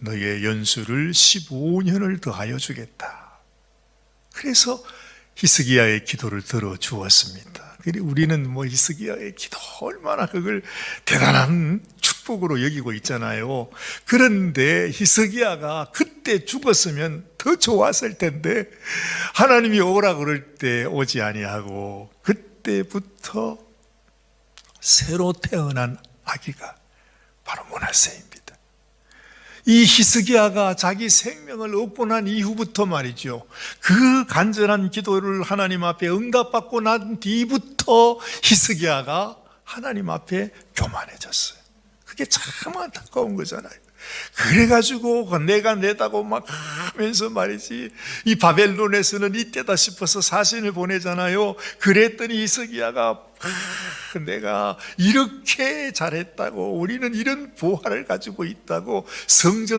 너의 연수를 15년을 더하여 주겠다. 그래서 히스기야의 기도를 들어 주었습니다. 그리 우리는 뭐 히스기야의 기도 얼마나 그걸 대단한 축복으로 여기고 있잖아요. 그런데 히스기야가 그때 죽었으면 더 좋았을 텐데 하나님이 오라 그럴 때 오지 아니하고 그때부터 새로 태어난 아기가 바로 모나세입니다. 이 히스기야가 자기 생명을 얻고 난 이후부터 말이죠. 그 간절한 기도를 하나님 앞에 응답받고 난 뒤부터 히스기야가 하나님 앞에 교만해졌어요. 그게 참 안타까운 거잖아요. 그래가지고 내가 내다고 막 하면서 말이지 이 바벨론에서는 이때다 싶어서 사신을 보내잖아요. 그랬더니 이스기야가 아, 내가 이렇게 잘했다고 우리는 이런 보화를 가지고 있다고 성전